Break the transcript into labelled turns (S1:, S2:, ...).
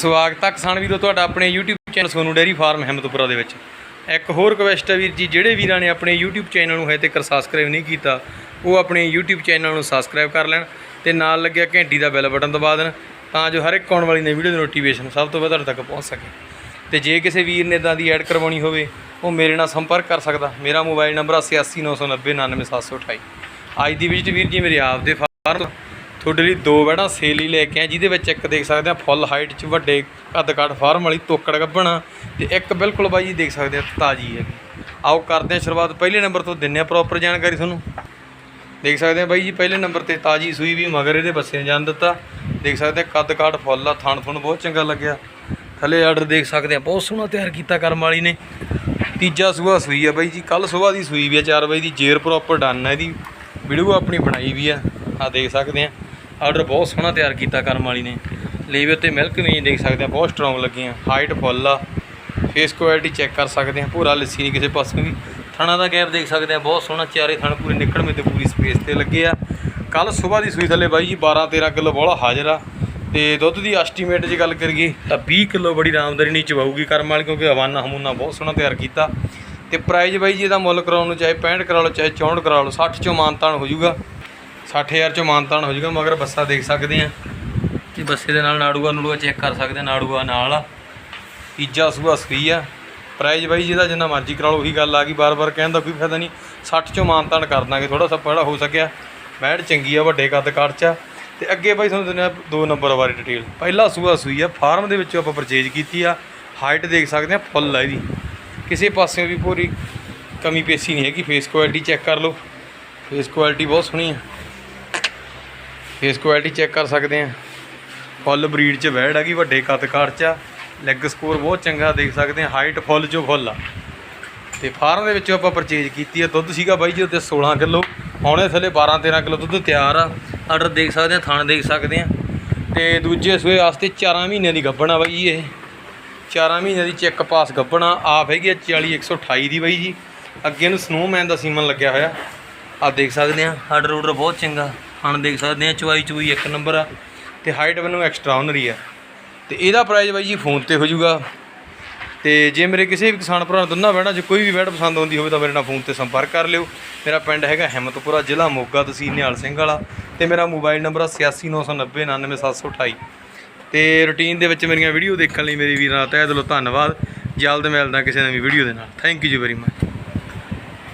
S1: ਸਵਾਗਤ ਹੈ ਕਿਸਾਨ ਵੀਰੋ, ਤੁਹਾਡਾ ਆਪਣੇ YouTube channel Sonu dairy farm Himmatpura ਦੇ ਵਿੱਚ। ਇੱਕ ਹੋਰ ਰਿਕਵੈਸਟ ਹੈ ਵੀਰ ਜੀ, ਜਿਹੜੇ ਵੀਰਾਂ ਨੇ ਆਪਣੇ YouTube ਚੈਨਲ ਨੂੰ ਹਜੇ ਤੱਕ ਸਬਸਕ੍ਰਾਈਬ ਨਹੀਂ ਕੀਤਾ, ਉਹ ਆਪਣੇ YouTube ਚੈਨਲ ਨੂੰ ਸਬਸਕ੍ਰਾਈਬ ਕਰ ਲੈਣ ਤੇ ਨਾਲ ਲੱਗਿਆ ਘੰਟੀ ਦਾ ਬੈਲ ਬਟਨ ਦਬਾ ਦੇਣ ਤਾਂ ਜੋ ਹਰ ਇੱਕ ਆਉਣ ਵਾਲੀ ਨਵੀਂ ਵੀਡੀਓ ਦੀ ਨੋਟੀਫਿਕੇਸ਼ਨ ਸਭ ਤੋਂ ਪਹਿਲਾਂ ਤੱਕ ਪਹੁੰਚ ਸਕੇ। ਤੇ ਜੇ ਕਿਸੇ ਵੀਰ ਨੇ ਇਦਾਂ ਦੀ ਐਡ ਕਰਵਾਉਣੀ ਹੋਵੇ, ਉਹ ਮੇਰੇ ਨਾਲ ਸੰਪਰਕ ਕਰ ਸਕਦਾ। ਮੇਰਾ ਮੋਬਾਈਲ ਨੰਬਰ 8899099728 ਅੱਜ ਦੀ ਵਿਜ਼ਿਟ ਵੀਰ ਜੀ ਮੇਰੇ ਆਪ ਦੇ ਫਾਰਮ ਤੁਹਾਡੇ ਲਈ ਦੋ ਬੈੜਾਂ ਸੇਲ ਹੀ ਲੈ ਕੇ ਆ ਜਿਹਦੇ ਵਿੱਚ ਇੱਕ ਦੇਖ ਸਕਦੇ ਆ ਫੁੱਲ ਹਾਈਟ 'ਚ ਵੱਡੇ ਕੱਦ ਕਾਠ ਫਾਰਮ ਵਾਲੀ ਤੋਕੜ ਗੱਭਣਾ ਤੇ ਇੱਕ ਬਿਲਕੁਲ ਬਾਈ ਜੀ ਦੇਖ ਸਕਦੇ ਆ ਤਾਜੀ ਹੈ। ਆਓ ਕਰਦੇ ਆ ਸ਼ੁਰੂਆਤ, ਪਹਿਲੇ ਨੰਬਰ ਤੋਂ ਦਿੰਨੇ ਆ ਪ੍ਰੋਪਰ ਜਾਣਕਾਰੀ ਤੁਹਾਨੂੰ। ਦੇਖ ਸਕਦੇ ਆ ਬਾਈ ਜੀ, ਪਹਿਲੇ ਨੰਬਰ ਤੇ ਤਾਜੀ ਸੂਈ ਵੀ ਮਗਰ ਇਹਦੇ ਬੱਸੇ ਜਾਣ ਦਿੱਤਾ। ਦੇਖ ਸਕਦੇ ਆ ਕੱਦ ਕਾਠ ਫੁੱਲ ਆ, ਥਣ ਥਣ ਬਹੁਤ ਚੰਗਾ ਲੱਗਿਆ। ਥੱਲੇ ਆਰਡਰ ਦੇਖ ਸਕਦੇ ਆ, ਬਹੁਤ ਸੋਹਣਾ ਤਿਆਰ ਕੀਤਾ ਕਰਮ ਵਾਲੀ ਨੇ। ਤੀਜਾ ਸੂਆ ਸੂਈ ਆ ਬਾਈ ਜੀ ਕੱਲ ਸਵੇਰ ਦੀ ਸੂਈ ਵੀ ਆ 4 ਵਜੇ ਦੀ ਜੇਰ ਪ੍ਰੋਪਰ ਡਨ ਆ, ਇਹਦੀ ਵੀਡੀਓ ਆਪਣੀ ਬਣਾਈ ਵੀ ਆ। ਆ ਦੇਖ ਸਕਦੇ ਆ। ਆਰਡਰ ਬਹੁਤ ਸੋਹਣਾ ਤਿਆਰ ਕੀਤਾ ਕਰਮ ਵਾਲੀ ਨੇ। ਲੇਵੇ ਉੱਤੇ ਮਿਲਕ ਵੀ ਦੇਖ ਸਕਦੇ ਆ ਬਹੁਤ ਸਟਰੋਂਗ ਲੱਗੀਆਂ ਹਾਈਟ ਫੁੱਲ ਆ। ਫੇਸ ਕੁਆਲਿਟੀ ਚੈੱਕ ਕਰ ਸਕਦੇ ਆ। ਪੂਰਾ ਲੱਸੀ ਨਹੀਂ ਕਿਸੇ ਪਾਸੇ ਵੀ। ਥਣਾ ਦਾ ਗੈਪ ਦੇਖ ਸਕਦੇ ਆ। ਬਹੁਤ ਸੋਹਣਾ ਚਾਰੇ ਥਣ ਪੂਰੇ ਨਿਕਲਵੇਂ ਤੇ ਪੂਰੀ ਸਪੇਸ ਤੇ ਲੱਗੇ ਆ। ਕੱਲ ਸਵੇਰ ਦੀ ਸੂਈ ਥੱਲੇ ਬਾਈ ਜੀ 12 13 ਕਿਲੋ ਬੋਲਾ ਹਾਜ਼ਰ ਆ। ਤੇ ਦੁੱਧ ਦੀ ਐਸਟੀਮੇਟ ਜੇ ਗੱਲ ਕਰੀਏ ਤਾਂ 20 ਕਿਲੋ ਬੜੀ ਆਰਾਮਦਾਰੀ ਨਹੀਂ ਚਵਾਊਗੀ ਕਰਮ ਵਾਲੀ, ਕਿਉਂਕਿ ਹਵਾਨਾ ਹਮੂਨਾ ਬਹੁਤ ਸੋਹਣਾ ਤਿਆਰ ਕੀਤਾ। ਤੇ ਪ੍ਰਾਈਜ਼ ਬਾਈ ਜੀ ਇਹਦਾ ਮੁੱਲ ਕਰਾਉਣ ਨੂੰ ਚਾਹੇ 65 ਕਰਾ ਲਓ, ਚਾਹੇ 64 ਕਰਾ ਲਓ 60 ਚੋਂ ਮਾਨਤਾਨ ਹੋ ਜਾਊਗਾ। 60000 ਚੋਂ ਮਾਨਤਾਨ ਹੋ ਜਾਊਗਾ, ਮਗਰ ਬੱਸਾ ਦੇਖ ਸਕਦੇ ਆ ਕਿ ਬੱਸੇ ਦੇ ਨਾਲ ਨਾੜੂਆ ਨੂੜੂਆ ਚੈੱਕ ਕਰ ਸਕਦੇ ਆ ਨਾੜੂਆ ਨਾਲ ਆ। ਤੀਜਾ ਸੂਆ ਸੂਈ ਆ। ਪ੍ਰਾਈਜ਼ ਬਾਈ ਜਿਹਦਾ ਜਿੰਨਾ ਮਰਜ਼ੀ ਕਰਾ ਲਓ, ਉਹੀ ਗੱਲ ਆ ਗਈ ਬਾਰ-ਬਾਰ ਕਹਿਣ ਦਾ ਕੋਈ ਫਾਇਦਾ ਨਹੀਂ। 60 ਚੋਂ ਮਾਨਤਾਨ ਕਰ ਦਾਂਗੇ ਥੋੜਾ ਸਭ ਪੜਾ ਹੋ ਸਕਿਆ। ਬੈੜ ਚੰਗੀ ਆ, ਵੱਡੇ ਕੱਦ ਕਾਠ ਚ ਆ। ਤੇ ਅੱਗੇ ਬਾਈ ਤੁਹਾਨੂੰ ਦਿੰਦੇ ਆ ਦੋ ਨੰਬਰ ਬਾਰੇ ਡਿਟੇਲ ਪਹਿਲਾ ਸੂਆ ਸੂਈ ਆ, ਫਾਰਮ ਦੇ ਵਿੱਚੋਂ ਆਪਾਂ ਪਰਚੇਜ ਕੀਤੀ ਆ। ਹਾਈਟ ਦੇਖ ਸਕਦੇ ਆ ਫੁੱਲ ਆ ਇਹਦੀ। ਕਿਸੇ ਪਾਸੇ ਵੀ ਪੂਰੀ ਕਮੀ ਪੇਸੀ ਨਹੀਂ ਹੈਗੀ ਫੇਸ ਕੁਆਲਿਟੀ ਚੈੱਕ ਕਰ ਲਓ। ਫੇਸ ਕੁਆਲਿਟੀ ਬਹੁਤ ਸੋਹਣੀ ਆ। ਫੇਸ ਕੁਆਲਿਟੀ ਚੈੱਕ ਕਰ ਸਕਦੇ ਆ ਫੁੱਲ ਬਰੀਡ ਚ ਵੈੜ ਹੈਗੀ ਵੱਡੇ ਕੱਦ ਕਾਠ ਚ ਆ। ਲੈਗ ਸਕੋਰ ਬਹੁਤ ਚੰਗਾ ਦੇਖ ਸਕਦੇ ਆ ਹਾਈਟ ਫੁੱਲ ਚੋਂ ਫੁੱਲ ਆ। ਤੇ ਫਾਰਮ ਦੇ ਵਿੱਚੋਂ ਆਪਾਂ ਪਰਚੇਜ ਕੀਤੀ ਆ, ਦੁੱਧ ਸੀਗਾ ਬਾਈ ਜੀ ਉੱਤੇ 16 ਕਿਲੋ। ਹੁਣੇ ਥੱਲੇ 12 13 ਕਿਲੋ ਦੁੱਧ ਤਿਆਰ ਆ। ਆਰਡਰ ਦੇਖ ਸਕਦੇ ਆ ਥਾਣ ਦੇਖ ਸਕਦੇ ਆ ਤੇ ਦੂਜੇ ਸੂਏ ਵਾਸਤੇ 4 ਮਹੀਨਿਆਂ ਦੀ ਗੱਭਣ ਆ ਬਾਈ ਜੀ ਇਹ। 4 ਮਹੀਨਿਆਂ ਦੀ ਚੈੱਕ ਪਾਸ ਗੱਭਣ ਆ। ਆਪ ਹੈਗੀ ਆ 40 128 ਦੀ ਬਾਈ ਜੀ। ਅੱਗੇ ਨੂੰ ਸਨੋਮੈਨ ਦਾ ਸੀਮਨ ਲੱਗਿਆ ਹੋਇਆ। ਆ ਦੇਖ ਸਕਦੇ ਆ ਆਰਡਰ ਆਰਡਰ ਬਹੁਤ ਚੰਗਾ। ਥਣ ਦੇਖ ਸਕਦੇ ਆ ਚਵਾਈ ਚੂਈ ਇੱਕ ਨੰਬਰ ਆ ਤੇ ਹਾਈਟ ਮੈਨੂੰ ਐਕਸਟਰਾ ਆਨਰੀ ਆ। ਤੇ ਇਹਦਾ ਪ੍ਰਾਈਸ ਬਾਈ ਜੀ ਫੋਨ ਤੇ ਹੋ ਜਾਊਗਾ। ਤੇ ਜੇ ਮੇਰੇ ਕਿਸੇ ਵੀ ਕਿਸਾਨ ਭਰਾ ਨੂੰ ਦੋਨਾਂ ਬੈਣਾ ਜੇ ਕੋਈ ਵੀ ਬੈਡ ਪਸੰਦ ਆਉਂਦੀ ਹੋਵੇ ਤਾਂ ਮੇਰੇ ਨਾਲ ਫੋਨ ਤੇ ਸੰਪਰਕ ਕਰ ਲਿਓ। ਮੇਰਾ ਪਿੰਡ ਹੈਗਾ ਹਿੰਮਤਪੁਰਾ, ਜ਼ਿਲ੍ਹਾ ਮੋਗਾ, ਤਹਿਸੀਲ ਨਿਹਾਲ ਸਿੰਘ ਵਾਲਾ। ਤੇ ਮੇਰਾ ਮੋਬਾਈਲ ਨੰਬਰ ਆ 8699099728 ਤੇ ਰੁਟੀਨ ਦੇ ਵਿੱਚ ਮੇਰੀਆਂ ਵੀਡੀਓ ਦੇਖਣ ਲਈ ਮੇਰੇ ਵੀਰਾਂ ਦਾ ਤਹਿ ਦਿਲੋਂ ਧੰਨਵਾਦ। ਜਲਦ ਮਿਲਦਾ ਕਿਸੇ ਨਵੀਂ ਵੀਡੀਓ ਦੇ ਨਾਲ। ਥੈਂਕ ਯੂ ਜੀ ਵੈਰੀ ਮਚ